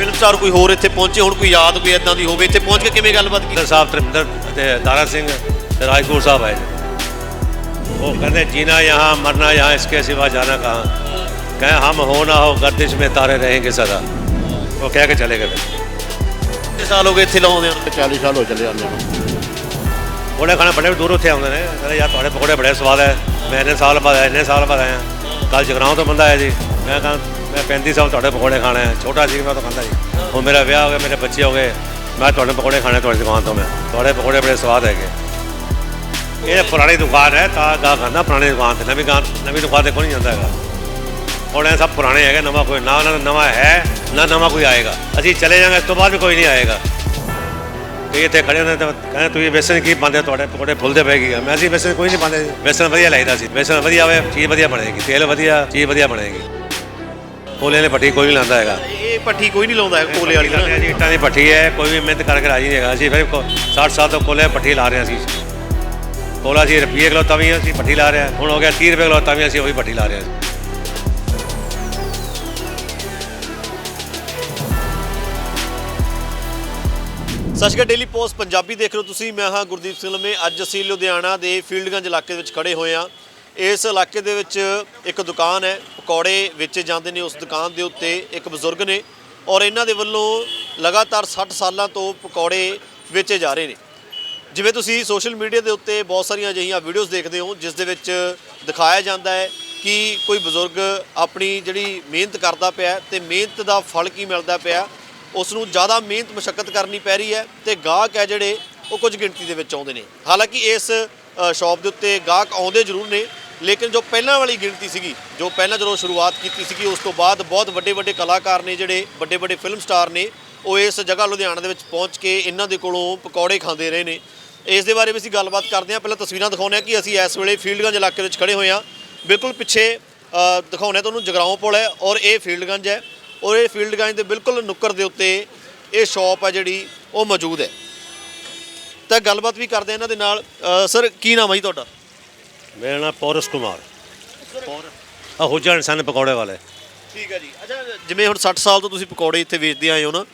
Film star ਕੋਈ ਹੋਰ ਇੱਥੇ ਪਹੁੰਚੇ ਹੁਣ ਕੋਈ ਯਾਦ ਕੋਈ ਇਦਾਂ ਦੀ ਹੋਵੇ ਇੱਥੇ ਪਹੁੰਚ ਕੇ ਕਿਵੇਂ ਗੱਲਬਾਤ ਕੀਤੀ? ਸਾਹਿਬ ਤਰਿੰਦਰ ਤੇ ਦਾਰਾ ਸਿੰਘ ਤੇ ਰਾਜਕੋਟ ਸਾਹਿਬ ਆਏ। ਉਹ ਕਹਿੰਦੇ ਜੀਣਾ ਯਹਾਂ ਮਰਨਾ ਯਹਾਂ ਇਸਕੇ ਸਿਵਾ ਜਾਣਾ ਕਹਾਂ? ਕਹੇ ਹਮ ਹੋ ਨਾ ਹੋ ਗਰਦਿਸ਼ ਮੇ ਤਾਰੇ ਰਹੇਗੇ ਸਦਾ। ਉਹ ਕਹਿ ਕੇ ਚਲੇ ਗਏ। ਕਿੰਨੇ ਸਾਲ ਹੋ ਗਏ ਇੱਥੇ ਲਾਉਂਦੇ ਹੋ 40 ਸਾਲ ਹੋ ਚਲੇ ਜਾਂਦੇ ਨੂੰ। ਉਹਨੇ ਖਾਣਾ ਬੜੇ ਦੂਰ ਉੱਥੇ ਆਉਂਦੇ ਨੇ। ਕਹਿੰਦੇ ਯਾਰ ਤੁਹਾਡੇ ਪਕੌੜੇ ਬੜੇ ਸਵਾਦ ਹੈ। ਮੈਂ ਇੰਨੇ ਸਾਲ ਬਾਅਦ ਆਇਆ ਇੰਨੇ ਸਾਲ ਬਾਅਦ ਆਇਆ। ਕੱਲ ਜਗਰਾਉਂ ਤੋਂ ਬੰਦਾ ਆਇਆ ਜੀ। ਮੈਂ ਕਹਾਂ ਮੈਂ 35 ਸਾਲ ਤੁਹਾਡੇ ਪਕੌੜੇ ਖਾਣੇ ਆ। ਛੋਟਾ ਸੀ, ਮੈਂ ਤਾਂ ਖਾਂਦਾ ਜੀ ਹੁਣ ਮੇਰਾ ਵਿਆਹ ਹੋ ਗਿਆ, ਮੇਰੇ ਬੱਚੇ ਹੋ ਗਏ, ਮੈਂ ਤੁਹਾਡੇ ਪਕੌੜੇ ਖਾਣੇ ਤੁਹਾਡੀ ਦੁਕਾਨ ਤੋਂ ਮੈਂ। ਤੁਹਾਡੇ ਪਕੌੜੇ ਬੜੇ ਸਵਾਦ ਹੈਗੇ। ਇਹ ਪੁਰਾਣੀ ਦੁਕਾਨ ਹੈ, ਤਾਂ ਗਾ ਖਾਂਦਾ, ਪੁਰਾਣੀ ਦੁਕਾਨ ਤੇ ਨਵੀਂ ਦੁਕਾਨ ਨਵੀਂ ਦੁਕਾਨ ਤੇ ਕੋਈ ਨਹੀਂ ਜਾਂਦਾ ਹੈਗਾ। ਪਕੌੜੇ ਸਭ ਪੁਰਾਣੇ ਹੈਗੇ, ਨਵਾਂ ਕੋਈ, ਨਾ ਨਾ ਨਵਾਂ ਹੈ, ਨਾ ਨਵਾਂ ਕੋਈ ਆਏਗਾ। ਅਸੀਂ ਚਲੇ ਜਾਵਾਂਗੇ, ਇਸ ਤੋਂ ਬਾਅਦ ਵੀ ਕੋਈ ਨਹੀਂ ਆਏਗਾ। ਕਈ ਇੱਥੇ ਖੜੇ ਹੁੰਦੇ ਤਾਂ ਕਹਿੰਦੇ, ਤੁਸੀਂ ਵੇਸਣ ਕੀ ਪਾਉਂਦੇ ਹੋ? ਤੁਹਾਡੇ ਪਕੌੜੇ ਫੁੱਲਦੇ ਪਏ ਕੀ ਮੈਂ ਅਸੀਂ ਵੇਸਣ ਕੋਈ ਨਹੀਂ ਪਾਉਂਦੇ, ਵੇਸਣ ਵਧੀਆ ਲਾਈਦਾ ਸੀ। ਵੇਸਣ ਵਧੀਆ ਹੋਵੇ ਚੀਜ਼ ਵਧੀਆ ਬਣੇਗੀ, ਤੇਲ ਵਧੀਆ, ਚੀਜ਼ ਵਧੀਆ ਬਣੇਗੀ। ਕੋਲੇ ਵਾਲੀ ਭੱਠੀ ਕੋਈ ਨਹੀਂ ਲਾਉਂਦਾ ਹੈਗਾ। ਇਹ ਪੱਠੀ ਕੋਈ ਨਹੀਂ ਲਾਉਂਦਾ ਹੈ ਕੋਲੇ ਵਾਲੀ ਆ ਜੀ ਇੱਟਾਂ ਦੀ ਭੱਠੀ ਹੈ ਕੋਈ ਵੀ ਮਿਹਨਤ ਕਰਕੇ ਰਾਜੀ ਨਹੀਂ ਹੈਗਾ। ਅਸੀਂ ਫਿਰ 60 ਸਾਲ ਤੋਂ ਕੋਲੇ ਭੱਠੀ ਲਾ ਰਹੇ ਅਸੀਂ। ਕੋਲਾ ਸੀ ਰੁਪਈਏ ਕਿਲੋ ਤਾਂ ਵੀ ਅਸੀਂ ਭੱਠੀ ਲਾ ਰਹੇ ਹੁਣ ਹੋ ਗਿਆ 30 ਰੁਪਏ ਕਿਲੋ ਤਾਂ ਵੀ ਅਸੀਂ ਉਹੀ ਭੱਠੀ ਲਾ ਰਹੇ ਸ਼੍ਰੀ ਅਕਾਲ ਡੇਲੀ ਪੋਸਟ ਪੰਜਾਬੀ ਦੇਖ ਰਹੇ ਹੋ ਤੁਸੀਂ। ਮੈਂ ਹਾਂ ਗੁਰਦੀਪ ਸਿੰਘ ਲੰਮੇ। ਅੱਜ ਅਸੀਂ ਲੁਧਿਆਣਾ ਦੇ ਫੀਲਡਗੰਜ ਇਲਾਕੇ ਦੇ ਵਿੱਚ ਖੜੇ ਹੋਏ ਹਾਂ। ਇਸ ਇਲਾਕੇ ਦੇ ਵਿੱਚ ਇੱਕ ਦੁਕਾਨ ਹੈ, ਪਕੌੜੇ ਵੇਚੇ ਜਾਂਦੇ ਨੇ ਉਸ ਦੁਕਾਨ ਦੇ ਉੱਤੇ ਇੱਕ ਬਜ਼ੁਰਗ ਨੇ ਔਰ ਇਹਨਾਂ ਦੇ ਵੱਲੋਂ ਲਗਾਤਾਰ 60 ਸਾਲਾਂ ਤੋਂ ਪਕੌੜੇ ਵੇਚੇ ਜਾ ਰਹੇ ਨੇ। ਜਿਵੇਂ ਤੁਸੀਂ ਸੋਸ਼ਲ ਮੀਡੀਆ ਦੇ ਉੱਤੇ ਬਹੁਤ ਸਾਰੀਆਂ ਅਜਿਹੀਆਂ ਵੀਡੀਓਜ਼ ਦੇਖਦੇ ਹੋ, ਜਿਸ ਦੇ ਵਿੱਚ ਦਿਖਾਇਆ ਜਾਂਦਾ ਹੈ ਕਿ ਕੋਈ ਬਜ਼ੁਰਗ ਆਪਣੀ ਜਿਹੜੀ ਮਿਹਨਤ ਕਰਦਾ ਪਿਆ ਹੈ ਤੇ ਮਿਹਨਤ ਦਾ ਫਲ ਕੀ ਮਿਲਦਾ ਪਿਆ, ਉਸ ਨੂੰ ਜ਼ਿਆਦਾ ਮਿਹਨਤ ਮਸ਼ੱਕਤ ਕਰਨੀ ਪੈ ਰਹੀ ਹੈ ਤੇ ਗਾਹਕ ਹੈ ਜਿਹੜੇ, ਉਹ ਕੁਝ ਗਿਣਤੀ ਦੇ ਵਿੱਚ ਆਉਂਦੇ ਨੇ। ਹਾਲਾਂਕਿ ਇਸ ਸ਼ਾਪ ਦੇ ਉੱਤੇ ਗਾਹਕ ਆਉਂਦੇ ਜ਼ਰੂਰ ਨੇ ਲੇਕਿਨ ਜੋ ਪਹਿਲਾਂ ਵਾਲੀ ਗਿਣਤੀ ਸੀਗੀ, ਜੋ ਪਹਿਲਾਂ ਜਦੋਂ ਸ਼ੁਰੂਆਤ ਕੀਤੀ ਸੀਗੀ, ਉਸ ਤੋਂ ਬਾਅਦ ਬਹੁਤ ਵੱਡੇ ਵੱਡੇ ਕਲਾਕਾਰ ਨੇ ਜਿਹੜੇ ਵੱਡੇ ਵੱਡੇ ਫਿਲਮ ਸਟਾਰ ਨੇ, ਉਹ ਇਸ ਜਗ੍ਹਾ ਲੁਧਿਆਣਾ ਦੇ ਵਿੱਚ ਪਹੁੰਚ ਕੇ ਇਹਨਾਂ ਦੇ ਕੋਲੋਂ ਪਕੌੜੇ ਖਾਂਦੇ ਰਹੇ ਨੇ। ਇਸ ਦੇ ਬਾਰੇ ਵੀ ਅਸੀਂ ਗੱਲਬਾਤ ਕਰਦੇ ਹਾਂ। ਪਹਿਲਾਂ ਤਸਵੀਰਾਂ ਦਿਖਾਉਂਦੇ ਹਾਂ ਕਿ ਅਸੀਂ ਇਸ ਵੇਲੇ ਫੀਲਡਗੰਜ ਇਲਾਕੇ ਵਿੱਚ ਖੜੇ ਹੋਏ ਹਾਂ। ਬਿਲਕੁਲ ਪਿੱਛੇ ਦਿਖਾਉਂਦੇ ਹਾਂ ਤੁਹਾਨੂੰ ਜਗਰਾਓਂ ਪੁਲ ਹੈ ਔਰ ਇਹ ਫੀਲਡਗੰਜ ਹੈ ਔਰ ਇਹ ਫੀਲਡਗੰਜ ਦੇ ਬਿਲਕੁਲ ਨੁੱਕਰ ਦੇ ਉੱਤੇ ਇਹ ਸ਼ਾਪ ਹੈ ਜਿਹੜੀ ਉਹ ਮੌਜੂਦ ਹੈ। ਤਾਂ ਗੱਲਬਾਤ ਵੀ ਕਰਦੇ ਹਾਂ ਇਹਨਾਂ ਦੇ ਨਾਲ। ਸਰ ਕੀ ਨਾਮ ਹੈ ਜੀ ਤੁਹਾਡਾ? ਮੇਰਾ ਨਾਮ ਪੌਰਸ ਕੁਮਾਰ। ਆ ਹੁਜਾ ਇਨਸਾਨ ਪਕੌੜੇ ਵਾਲੇ। ਠੀਕ ਹੈ ਜੀ। ਅੱਛਾ ਜਿਵੇਂ ਹੁਣ 60 ਸਾਲ ਤੋਂ ਤੁਸੀਂ ਪਕੌੜੇ ਇੱਥੇ ਵੇਚਦੇ ਆਏ ਹੋ ਨਾ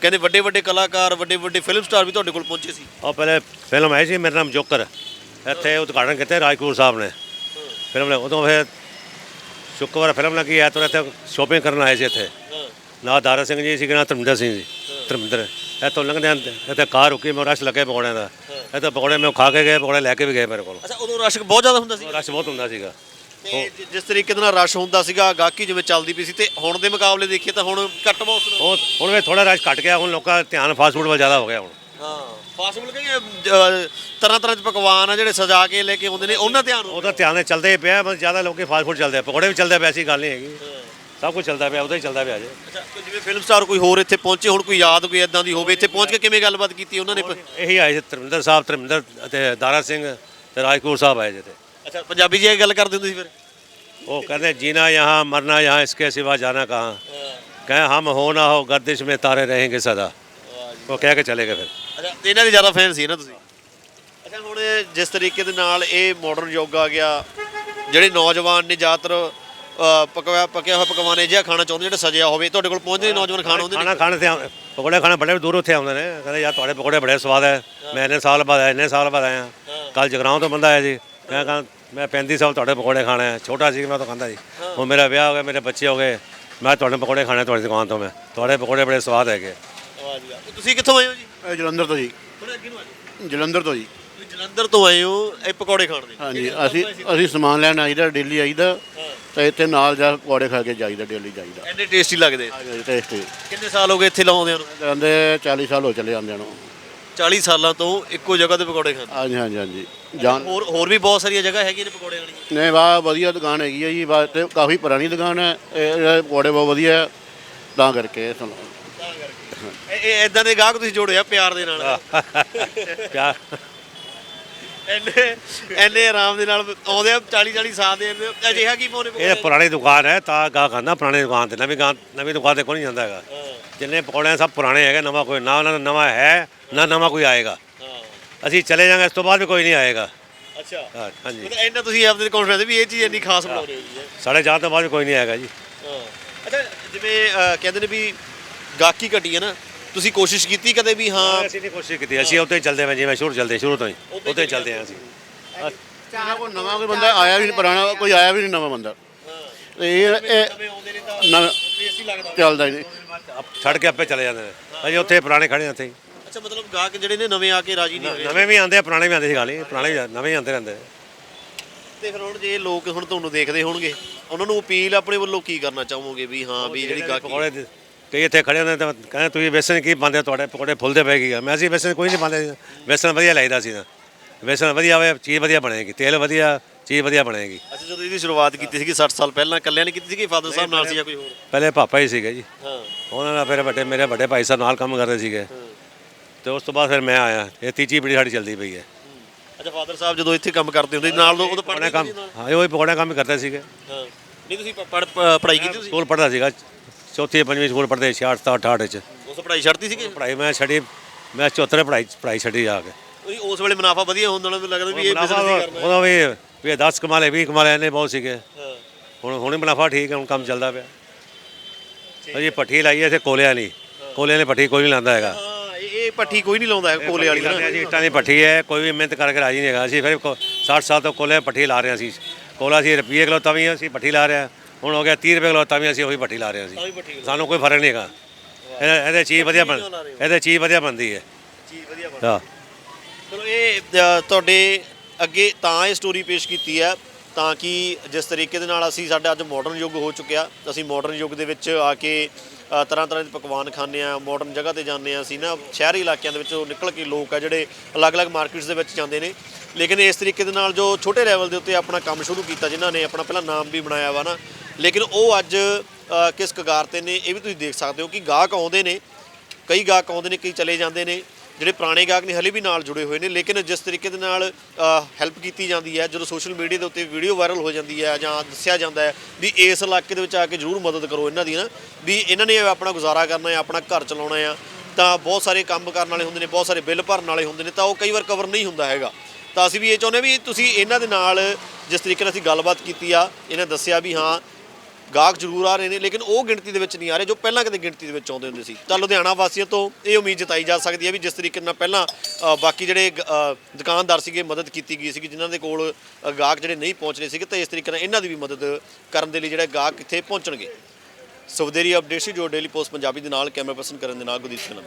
ਕਹਿੰਦੇ ਵੱਡੇ ਵੱਡੇ ਕਲਾਕਾਰ ਵੱਡੇ ਵੱਡੇ ਫਿਲਮ ਸਟਾਰ ਵੀ ਤੁਹਾਡੇ ਕੋਲ ਪਹੁੰਚੇ ਸੀ। ਉਹ ਪਹਿਲੇ ਫਿਲਮ ਆਈ ਸੀ ਮੇਰਾ ਨਾਮ ਜੋਕਰ। ਇੱਥੇ ਉਦਘਾਟਨ ਕੀਤਾ ਰਾਜਕੂਰ ਸਾਹਿਬ ਨੇ। ਫਿਲਮ ਨੇ ਉਦੋਂ ਫਿਰ ਸ਼ੁੱਕਰਵਾਰ ਫਿਲਮ ਲੱਗੀ ਐਤਵਾਰ ਇੱਥੇ ਸ਼ੋਪਿੰਗ ਕਰਨ ਆਏ ਸੀ ਇੱਥੇ। ਨਾ ਦਾਰਾ ਸਿੰਘ ਜੀ ਸੀ ਨਾ ਧਰਮਿੰਦਰ ਸਿੰਘ ਜੀ। ਧਰਮਿੰਦਰ। ਇੱਥੋਂ ਲੰਘਦੇ ਹਨ ਇੱਥੇ ਕਾਰ ਰੁਕੀ ਮੈਂ ਰਸ਼ ਲੱਗੇ ਪਕੌੜਿਆਂ ਦਾ। ਇੱਥੇ ਪਕੌੜੇ ਮੈਂ ਖਾ ਕੇ ਗਏ ਪਕੌੜੇ ਲੈ ਕੇ ਵੀ ਗਏ ਮੇਰੇ ਕੋਲ। ਅੱਛਾ ਉਦੋਂ ਰਸ਼ ਬਹੁਤ ਜ਼ਿਆਦਾ ਹੁੰਦਾ ਸੀ ਰਸ਼ ਬਹੁਤ ਹੁੰਦਾ ਸੀਗਾ। ਤੇ ਜਿ- ਜਿਸ ਤਰੀਕੇ ਦੇ ਨਾਲ ਰਸ਼ ਹੁੰਦਾ ਸੀਗਾ ਗਾਹਕੀ ਜਿਵੇਂ ਚੱਲਦੀ ਪਈ ਸੀ ਤੇ ਹੁਣ ਦੇ ਮੁਕਾਬਲੇ ਦੇਖੀਏ ਤਾਂ ਹੁਣ ਘੱਟ ਬਹੁਤ ਉਹ ਹੁਣ ਵੀ ਥੋੜਾ ਰਸ਼ ਘਟ ਗਿਆ ਹੁਣ ਲੋਕਾਂ ਦਾ ਧਿਆਨ ਫਾਸਟ ਫੂਡ ਵੱਲ ਜ਼ਿਆਦਾ ਹੋ ਗਿਆ ਹੁਣ। ਹਾਂ ਫੂਡ ਕਿ ਤਰ੍ਹਾਂ ਤਰ੍ਹਾਂ ਦੇ ਪਕਵਾਨ ਆ ਜਿਹੜੇ ਸਜਾ ਕੇ ਲੈ ਕੇ ਆਉਂਦੇ ਨੇ ਉਹਨਾਂ ਧਿਆਨ ਉਹਦਾ ਧਿਆਨ ਤੇ ਚੱਲਦੇ ਹੀ ਪਿਆ ਬਸ ਜ਼ਿਆਦਾ ਲੋਕੀ ਫਾਸਟ ਫੂਡ ਚੱਲਦੇ ਆ ਪਕੌੜੇ ਵੀ ਚੱਲਦੇ ਪਿਆ ਐਸੀ ਗੱਲ ਨਹੀਂ ਹੈਗੀ। ਸਭ ਕੁਝ ਚੱਲਦਾ ਪਿਆ ਉਹਦਾ ਹੀ ਚੱਲਦਾ ਪਿਆ ਜੇ। ਅੱਛਾ ਜਿਵੇਂ ਫਿਲਮ ਸਟਾਰ ਕੋਈ ਹੋਰ ਇੱਥੇ ਪਹੁੰਚੇ ਹੁਣ ਕੋਈ ਯਾਦ ਕੋਈ ਇਦਾਂ ਦੀ ਹੋਵੇ ਇੱਥੇ ਪਹੁੰਚ ਕੇ ਕਿਵੇਂ ਗੱਲਬਾਤ ਕੀਤੀ ਉਹਨਾਂ ਨੇ? ਇਹੀ ਆਏ ਸੀ ਧਰਮਿੰਦਰ ਸਾਹਿਬ ਧਰਮਿੰਦਰ ਅਤੇ ਦਾਰਾ ਸਿੰਘ ਤੇ ਰਾਜਕੋਰ ਸਾਹਿਬ ਆਏ ਜੇ ਅੱਛਾ ਪੰਜਾਬੀ ਜੀ ਗੱਲ ਕਰਦੇ ਹੁੰਦੇ ਸੀ ਫਿਰ? ਉਹ ਕਹਿੰਦੇ ਜੀਣਾ ਯਹਾਂ ਮਰਨਾ ਯਹਾਂ ਇਸਕੇ ਸਿਵਾ ਜਾਣਾ ਕਹਾਂ? ਕਹੇ ਹਮ ਹੋ ਨਾ ਹੋ ਗਰਦਿਸ਼ ਮੇ ਤਾਰੇ ਰਹੇਗੇ ਸਦਾ। ਉਹ ਕਹਿ ਕੇ ਚਲੇ ਗਏ ਫਿਰ। ਅੱਛਾ ਇਹਨਾਂ ਦੇ ਜ਼ਿਆਦਾ ਫੈਨ ਸੀ ਨਾ ਤੁਸੀਂ? ਅੱਛਾ ਹੁਣ ਜਿਸ ਤਰੀਕੇ ਦੇ ਨਾਲ ਇਹ ਮਾਡਰਨ ਯੁੱਗ ਆ ਗਿਆ ਜਿਹੜੇ ਨੌਜਵਾਨ ਨੇ ਜ਼ਿਆਦਾਤਰ ਅ, ਪਕਿਆ ਹੋਇਆ ਪਕਵਾਨ ਇਹ ਜਿਹਾ ਖਾਣਾ ਚਾਹੁੰਦੇ ਜਿਹੜੇ ਸਜਿਆ ਹੋਵੇ ਤੁਹਾਡੇ ਕੋਲ ਪਹੁੰਚਦੇ ਨੌਜਵਾਨ ਖਾਣ ਆਉਂਦੇ ਨੇ ਖਾਣਾ ਖਾਣੇ ਤੇ ਆਉਂਦੇ- ਪਕੌੜੇ ਖਾਣੇ ਬੜੇ ਦੂਰ ਉੱਥੇ ਆਉਂਦੇ ਨੇ। ਕਹਿੰਦੇ ਯਾਰ ਤੁਹਾਡੇ ਪਕੌੜੇ ਬੜੇ ਸਵਾਦ ਹੈ ਮੈਂ ਇੰਨੇ ਸਾਲ ਬਾਅਦ ਆਇਆ ਇੰਨੇ ਸਾਲ ਬਾਅਦ ਆਇਆ। ਕੱਲ ਜਗਰਾਉਂ ਤੋਂ ਬੰਦਾ ਆਇਆ ਜੀ। ਮੈਂ ਕਹਾਂ ਮੈਂ 35 ਸਾਲ ਤੁਹਾਡੇ ਪਕੌੜੇ ਖਾਣੇ ਆ। ਛੋਟਾ ਸੀ ਮੈਂ ਤਾਂ ਖਾਂਦਾ ਜੀ ਹੁਣ ਮੇਰਾ ਵਿਆਹ ਹੋ ਗਿਆ ਮੇਰੇ ਬੱਚੇ ਹੋ ਗਏ। ਮੈਂ ਤੁਹਾਡੇ ਪਕੌੜੇ ਖਾਣੇ ਤੁਹਾਡੀ ਦੁਕਾਨ ਤੋਂ ਮੈਂ। ਤੁਹਾਡੇ ਪਕੌੜੇ ਬੜੇ ਸਵਾਦ ਹੈਗੇ ਤੁਸੀਂ ਕਿੱਥੋਂ ਆਏ ਹੋ ਜੀ? ਇਹ ਜਲੰਧਰ ਤੋਂ ਜੀ। ਥੋੜਾ ਅੱਗੇ ਨੂੰ ਆਏ ਜਲੰਧਰ ਤੋਂ ਜੀ। ਤੁਸੀਂ ਜਲੰਧਰ ਤੋਂ ਆਏ ਹੋ ਇਹ ਪਕੌੜੇ ਖਾਣ ਦੇ। ਹਾਂਜੀ ਅਸੀਂ ਅਸੀਂ ਸਮਾਨ ਲੈਣ ਆਈਦਾ ਡੇਲੀ ਆਈਦਾ। ਤੇ ਇੱਥੇ ਨਾਲ ਜਾ ਪਕੌੜੇ ਖਾ ਕੇ ਜਾਈਦਾ ਡੇਲੀ ਜਾਈਦਾ। ਇੰਨੇ ਟੇਸਟੀ ਲੱਗਦੇ। ਟੇਸਟੀ ਕਿੰਨੇ ਸਾਲ ਹੋ ਗਏ ਇੱਥੇ ਲਾਉਂਦਿਆਂ ਨੂੰ? ਕਹਿੰਦੇ 40 ਸਾਲ ਹੋ ਚੱਲੇ ਜਾਂਦੇ ਨੂੰ। 40 ਸਾਲਾਂ ਤੋਂ ਇੱਕੋ ਜਗ੍ਹਾ ਤੇ ਪਕੌੜੇ ਖਾਂਦੇ। ਹਾਂਜੀ ਹਾਂਜੀ ਹਾਂਜੀ। ਜਾਨ ਹੋਰ ਹੋਰ ਵੀ ਬਹੁਤ ਸਾਰੀਆਂ ਜਗ੍ਹਾ ਹੈਗੀਆਂ ਨੇ ਪਕੌੜੇ ਵਾਲੀਆਂ। ਨਹੀਂ ਵਾਹ ਵਧੀਆ ਦੁਕਾਨ ਹੈਗੀ ਹੈ ਜੀ। ਤੇ ਕਾਫੀ ਪੁਰਾਣੀ ਦੁਕਾਨ ਹੈ। ਇਹ ਪਕੌੜੇ ਬਹੁਤ ਵਧੀਆ ਹੈ, ਤਾਂ ਕਰਕੇ ਸੁਣੋ ਇਹ ਇਹ ਇਦਾਂ ਦੇ ਗਾਹਕ ਤੁਸੀਂ ਜੋੜਿਆ ਪਿਆਰ ਦੇ ਨਾਲ। ਪਿਆਰ ਐਨੇ ਐਨੇ ਆਰਾਮ ਦੇ ਨਾਲ ਆਉਂਦੇ ਆ 40 40 ਸਾਲ ਦੇ ਅਜਿਹਾ ਕੀ ਪਾਉਣੇ ਇਹ ਪੁਰਾਣੀ ਦੁਕਾਨ ਹੈ ਤਾਂ ਗਾ ਖਾਂਦਾ ਪੁਰਾਣੀ ਦੁਕਾਨ ਤੇ ਨਵੀਂ ਦੁਕਾਨ ਨਵੀਂ ਦੁਕਾਨ ਤੇ ਕੋਈ ਨਹੀਂ ਜਾਂਦਾ ਹੈਗਾ। ਜਿੰਨੇ ਪਕੌੜੇ ਆ, ਸਭ ਪੁਰਾਣੇ ਹੈਗੇ ਨਵਾਂ ਕੋਈ ਨਾ ਨਾ ਨਵਾਂ ਹੈ ਨਾ ਨਵਾਂ ਕੋਈ ਆਏਗਾ। ਹਾਂ। ਅਸੀਂ ਚਲੇ ਜਾਵਾਂਗੇ ਇਸ ਤੋਂ ਬਾਅਦ ਵੀ ਕੋਈ ਨਹੀਂ ਆਏਗਾ। ਅੱਛਾ। ਹਾਂ, ਹਾਂਜੀ। ਮਤਲਬ ਇੰਨਾ ਤੁਸੀਂ ਆਪਦੇ ਕੌਨਫੀਡੈਂਸ ਵੀ ਇਹ ਚੀਜ਼ ਇੰਨੀ ਖਾਸ ਬਣਾ ਰਹੇ ਹੋ ਜੀ ਸਾਡੇ ਜਾਣ ਤੋਂ ਬਾਅਦ ਵੀ ਕੋਈ ਨਹੀਂ ਆਏਗਾ ਜੀ। ਹਾਂ। ਅੱਛਾ ਜਿਵੇਂ ਅਹ, ਕਹਿੰਦੇ ਨੇ ਵੀ ਗਾਹਕੀ ਘਟੀ ਹੈ ਨਾ ਤੁਸੀਂ ਕੋਸ਼ਿਸ਼ ਕੀਤੀ ਕਦੇ ਵੀ ਹਾਂ? ਅਸੀਂ ਨਹੀਂ ਕੋਸ਼ਿਸ਼ ਕੀਤੀ। ਅਸੀਂ ਹੀ ਚੱਲਦੇ ਮੈਂ ਜਿਵੇਂ ਸ਼ੁਰੂ ਚੱਲਦੇ ਸ਼ੁਰੂ ਤੋਂ ਹੀ। ਹੀ ਚੱਲਦੇ ਹਾਂ ਅਸੀਂ। ਚਾਹ ਕੋਈ ਨਵਾਂ ਕੋਈ ਬੰਦਾ ਆਇਆ ਵੀ ਨਹੀਂ ਪੁਰਾਣਾ ਕੋਈ ਆਇਆ ਵੀ ਨਹੀਂ ਨਵਾਂ ਬੰਦਾ। ਤੇ ਇਹ ਇਹ ਆਉਂਦੇ ਨੇ ਤਾਂ ਨਵਾਂ ਚੱਲਦਾ ਹੀ ਨਹੀਂ। ਛੱਡ ਕੇ ਆਪੇ ਚਲੇ ਜਾਂਦੇ ਨੇ। ਅਜੇ ਉੱਥੇ ਪੁਰਾਣੇ ਖੜੇ ਹਾਂ ਉੱਥੇ ਹੀ। ਅੱਛਾ ਮਤਲਬ ਗਾਹਕ ਜਿਹੜੇ ਨੇ ਨਵੇਂ ਆ ਕੇ ਰਾਜੀ ਨਹੀਂ ਹੋ ਰਹੇ ਨਵੇਂ ਵੀ ਆਉਂਦੇ ਆ ਪੁਰਾਣੇ ਵੀ ਆਉਂਦੇ ਸੀ ਗੱਲ ਹੀ ਪੁਰਾਣੇ ਵੀ ਨਵੇਂ ਹੀ ਆਉਂਦੇ ਰਹਿੰਦੇ ਨੇ ਤੇ ਫਿਰ ਹੁਣ ਜੇ ਲੋਕ ਹੁਣ ਤੁਹਾਨੂੰ ਦੇਖਦੇ ਹੋਣਗੇ ਉਹਨਾਂ ਨੂੰ ਅਪੀਲ ਆਪਣੇ ਵੱਲੋਂ ਕੀ ਕਰਨਾ ਚਾਹੋਗੇ ਵੀ ਹਾਂ ਵੀ ਜਿਹੜੀ ਗਾਹਕੀ ਪਕੌੜੇ ਦੇ- ਕਈ ਇੱਥੇ ਖੜੇ ਹੁੰਦੇ ਤਾਂ ਕਹਿੰਦੇ ਤੁਸੀਂ ਵੇਸਣ ਕੀ ਪਾਉਂਦੇ ਹੋ? ਤੁਹਾਡੇ ਪਕੌੜੇ ਫੁੱਲਦੇ ਪਏ ਕੀ ਆ? ਮੈਂ ਅਸੀਂ ਵੇਸਣ ਕੋਈ ਨਹੀਂ ਪਾਉਂਦੇ ਵੇਸਣ ਵਧੀਆ ਲਾਈਦਾ ਸੀ ਨਾ ਵੇਸਣ ਵਧੀਆ ਹੋਵੇ ਚੀਜ਼ ਵਧੀਆ ਬਣੇਗੀ ਤੇਲ ਵਧੀਆ ਚੀਜ਼ ਵਧੀਆ ਬਣੇਗੀ। ਅੱਛਾ ਜਦੋਂ ਇਹਦੀ ਸ਼ੁਰੂਆਤ ਕੀਤੀ ਸੀਗੀ 60 ਸਾਲ ਪਹਿਲਾਂ ਇਕੱਲਿਆਂ ਨੇ ਕੀਤੀ ਸੀਗੀ ਫਾਦਰ ਸਾਹਿਬ ਨਾਲ ਸੀ ਜਾਂ ਕੋਈ ਹੋਰ? ਪਹਿਲੇ ਪਾਪਾ ਹੀ ਸੀਗੇ ਜੀ। ਹਾਂ। ਉਹਨਾਂ ਨਾਲ ਫਿਰ ਵੱਡੇ ਮੇਰੇ ਵੱਡੇ ਭਾਈ ਸਾਹਿਬ ਨਾਲ ਕੰਮ ਕਰਦੇ ਸੀਗੇ। ਤੇ ਉਸ ਤੋਂ ਬਾਅਦ ਫਿਰ ਮੈਂ ਆਇਆ। ਇਹ ਤੀਜੀ ਪੀੜੀ ਸਾਡੀ ਚੱਲਦੀ ਪਈ ਹੈ। ਅੱਛਾ ਫਾਦਰ ਸਾਹਿਬ ਜਦੋਂ ਇੱਥੇ ਕੰਮ ਕਰਦੇ ਹੁੰਦੇ ਸੀ ਨਾਲ ਪਕੌੜੇ ਪੜ੍ਹਦੇ ਕੰਮ ਨਾਲ? ਹਾਂ ਉਹੀ ਪਕੌੜੇ ਕੰਮ ਹੀ ਕਰਦੇ ਸੀਗੇ। ਹਾਂ। ਨਹੀਂ ਤੁਸੀਂ ਪ- ਪੜ੍ਹ- ਪ- ਪੜ੍ਹਾਈ ਕੀਤੀ ਤੁਸੀਂ? ਸਕੂਲ ਪੜ੍ਹਦਾ ਸੀਗਾ। ਚੌਥੀ ਪੰਜਵੀਂ ਸਕੂਲ ਪੜ੍ਹਦੇ 66 68 ਵਿੱਚ। ਉਸ ਪੜ੍ਹਾਈ ਛੱਡਤੀ ਸੀਗੀ? ਪੜ੍ਹਾਈ ਮੈਂ ਛੱਡੀ ਮੈਂ ਚੌਥਰੇ ਪੜ੍ਹਾਈ ਪੜ੍ਹਾਈ ਛੱਡੀ ਜਾ ਕੇ। ਉਹੀ ਉਸ ਵੇਲੇ ਮੁਨਾਫਾ ਵਧੀਆ ਹੁੰਦਾ ਨਾ ਲੱਗਦਾ ਵੀ ਇਹ ਬਿਜ਼ਨਸ ਹੀ ਕਰਨਾ। ਉਹਦਾ ਵੀ ਵੀ 10 ਕਮਾਲੇ 20 ਕਮਾਲੇ ਇਹਨੇ ਬਹੁਤ ਸੀਗੇ। ਹਾਂ। ਹੁਣ ਹੁਣ ਮੁਨਾਫਾ ਠੀਕ ਹੈ ਹੁਣ ਕੰਮ ਚੱਲਦਾ ਪਿਆ। ਅਜੇ ਪੱਠੀ ਲਾਈ ਹੈ ਇੱਥੇ ਕੋਲਿਆਂ ਨਹੀਂ ਕੋਲਿਆਂ ਨੇ ਪੱਠੀ ਕੋਈ ਨਹੀਂ ਲਾਉਂਦਾ ਹੈਗਾ। ਹਾਂ ਇਹ ਇਹ ਪੱਠੀ ਕੋਈ ਨਹੀਂ ਲਾਉਂਦਾ ਹੈ ਕੋਲੇ ਵਾਲੀ ਨਾ ਜੀ ਇੱਟਾਂ ਦੀ ਪੱਠੀ ਹੈ ਕੋਈ ਵੀ ਮਿਹਨਤ ਕਰਕੇ ਰਾਜੀ ਨਹੀਂ ਹੈਗਾ। ਅਸੀਂ ਫਿਰ 60 ਸਾਲ ਤੋਂ ਕੋਲੇ ਪੱਠੀ ਲਾ ਰਹੇ ਹਾਂ ਅਸੀਂ। ਕੋਲਾ ਸੀ ਰੁਪਈਏ ਕਿਲੋ ਤਾਂ ਵੀ ਅਸੀਂ ਪੱਠੀ ਲਾ ਰਹੇ ਹਾਂ। ਹੁਣ ਹੋ ਗਿਆ 30 ਰੁਪਏ ਕਿਲੋ ਤਾਂ ਵੀ ਅਸੀਂ ਉਹੀ ਪੱਠੀ ਲਾ ਰਹੇ ਹਾਂ ਤਾਂ ਵੀ ਸਾਨੂੰ ਕੋਈ ਫ਼ਰਕ ਨਹੀਂ ਹੈਗਾ। ਇਹਦੇ ਇਹਦੇ ਚੀਜ਼ ਵਧੀਆ ਬਣ ਇਹਦੇ ਚੀਜ਼ ਵਧੀਆ ਬਣਦੀ ਹੈ। ਚੀਜ਼ ਵਧੀਆ ਬਣ ਹਾਂ। ਚਲੋ ਇਹ ਅ, ਤੁਹਾਡੇ ਅੱਗੇ ਤਾਂ ਇਹ ਸਟੋਰੀ ਪੇਸ਼ ਕੀਤੀ ਹੈ ਤਾਂ ਕਿ ਜਿਸ ਤਰੀਕੇ ਦੇ ਨਾਲ ਅਸੀਂ ਸਾਡਾ ਅੱਜ ਮਾਡਰਨ ਯੁੱਗ ਹੋ ਚੁੱਕਿਆ ਅਸੀਂ ਮਾਡਰਨ ਯੁੱਗ ਦੇ ਵਿੱਚ ਆ ਕੇ ਅ, ਤਰ੍ਹਾਂ ਤਰ੍ਹਾਂ ਦੇ ਪਕਵਾਨ ਖਾਂਦੇ ਆ ਮਾਡਰਨ ਜਗ੍ਹਾ ਤੇ ਜਾਂਦੇ ਆ ਅਸੀਂ ਨਾ ਸ਼ਹਿਰੀ ਇਲਾਕਿਆਂ ਦੇ ਵਿੱਚੋਂ ਨਿਕਲ ਕੇ ਲੋਕ ਆ ਜਿਹੜੇ ਅਲੱਗ-ਅਲੱਗ ਮਾਰਕੀਟਸ ਦੇ ਵਿੱਚ ਜਾਂਦੇ ਨੇ। ਲੇਕਿਨ ਇਸ ਤਰੀਕੇ ਦੇ ਨਾਲ ਜੋ ਛੋਟੇ ਲੈਵਲ ਦੇ ਉੱਤੇ ਆਪਣਾ ਕੰਮ ਸ਼ੁਰੂ ਕੀਤਾ ਜਿਨ੍ਹਾਂ ਨੇ ਆਪਣਾ ਪਹਿਲਾਂ ਨਾਮ ਵੀ ਬਣਾਇਆ ਵਾ ਨਾ ਲੇਕਿਨ ਉਹ ਅੱਜ ਕਿਸ ਕਗਾਰ ਤੇ ਨੇ, ਇਹ ਵੀ ਤੁਸੀਂ ਦੇਖ ਸਕਦੇ ਹੋ ਕਿ ਗਾਹਕ ਆਉਂਦੇ ਨੇ, ਕਈ ਗਾਹਕ ਆਉਂਦੇ ਨੇ, ਕਈ ਚਲੇ ਜਾਂਦੇ ਨੇ, ਜਿਹੜੇ ਪੁਰਾਣੇ ਗਾਹਕ ਨੇ, ਹਲੇ ਵੀ ਨਾਲ ਜੁੜੇ ਹੋਏ ਨੇ, ਲੇਕਿਨ ਜਿਸ ਤਰੀਕੇ ਦੇ ਨਾਲ ਹੈਲਪ ਕੀਤੀ ਜਾਂਦੀ ਹੈ, ਜਦੋਂ ਸੋਸ਼ਲ ਮੀਡੀਆ ਦੇ ਉੱਤੇ ਵੀਡੀਓ ਵਾਇਰਲ ਹੋ ਜਾਂਦੀ ਹੈ ਜਾਂ ਦੱਸਿਆ ਜਾਂਦਾ ਹੈ ਵੀ ਇਸ ਇਲਾਕੇ ਦੇ ਵਿੱਚ ਆ ਕੇ ਜ਼ਰੂਰ ਮਦਦ ਕਰੋ ਇਹਨਾਂ ਦੀ ਨਾ ਵੀ ਇਹਨਾਂ ਨੇ ਆਪਣਾ ਗੁਜ਼ਾਰਾ ਕਰਨਾ ਹੈ, ਆਪਣਾ ਘਰ ਚਲਾਉਣਾ ਆ ਤਾਂ ਬਹੁਤ ਸਾਰੇ ਕੰਮ ਕਰਨ ਵਾਲੇ ਹੁੰਦੇ ਨੇ, ਬਹੁਤ ਸਾਰੇ ਬਿੱਲ ਭਰਨ ਵਾਲੇ ਹੁੰਦੇ ਨੇ, ਤਾਂ ਉਹ ਕਈ ਵਾਰ ਕਵਰ ਨਹੀਂ ਹੁੰਦਾ ਹੈਗਾ। ਤਾਂ ਅਸੀਂ ਵੀ ਇਹ ਚਾਹੁੰਦੇ ਵੀ ਤੁਸੀਂ ਇਹਨਾਂ ਦੇ ਨਾਲ ਜਿਸ ਤਰੀਕੇ ਨਾਲ ਅਸੀਂ ਗੱਲਬਾਤ ਕੀਤੀ ਆ, ਇਹਨਾਂ ਦੱਸਿਆ ਵੀ ਹਾਂ ਗਾਹਕ ਜ਼ਰੂਰ ਆ ਰਹੇ ਨੇ, ਲੇਕਿਨ ਉਹ ਗਿਣਤੀ ਦੇ ਵਿੱਚ ਨਹੀਂ ਆ ਰਹੇ ਜੋ ਪਹਿਲਾਂ ਕਦੇ ਗਿਣਤੀ ਦੇ ਵਿੱਚ ਆਉਂਦੇ ਹੁੰਦੇ ਸੀ। ਤਾਂ ਲੁਧਿਆਣਾ ਵਾਸੀਆਂ ਤੋਂ ਇਹ ਉਮੀਦ ਜਤਾਈ ਜਾ ਸਕਦੀ ਹੈ ਵੀ ਜਿਸ ਤਰੀਕੇ ਨਾਲ ਪਹਿਲਾਂ ਬਾਕੀ ਜਿਹੜੇ ਦੁਕਾਨਦਾਰ ਸੀਗੇ, ਮਦਦ ਕੀਤੀ ਗਈ ਸੀਗੀ, ਜਿਨ੍ਹਾਂ ਦੇ ਕੋਲ ਗਾਹਕ ਜਿਹੜੇ ਨਹੀਂ ਪਹੁੰਚ ਰਹੇ ਸੀਗੇ, ਤਾਂ ਇਸ ਤਰੀਕੇ ਨਾਲ ਇਹਨਾਂ ਦੀ ਵੀ ਮਦਦ ਕਰਨ ਦੇ ਲਈ ਜਿਹੜੇ ਗਾਹਕ ਇੱਥੇ ਪਹੁੰਚਣਗੇ। ਸੁਖਦੇਰੀ ਅਪਡੇਟ ਸੀ ਜੋ ਡੇਲੀ ਪੋਸਟ ਪੰਜਾਬੀ ਦੇ ਨਾਲ ਕੈਮਰਾ ਪਰਸਨ ਕਰਨ ਦੇ ਨਾਲ ਗੁਰਦੀਪ ਸਿੰਘ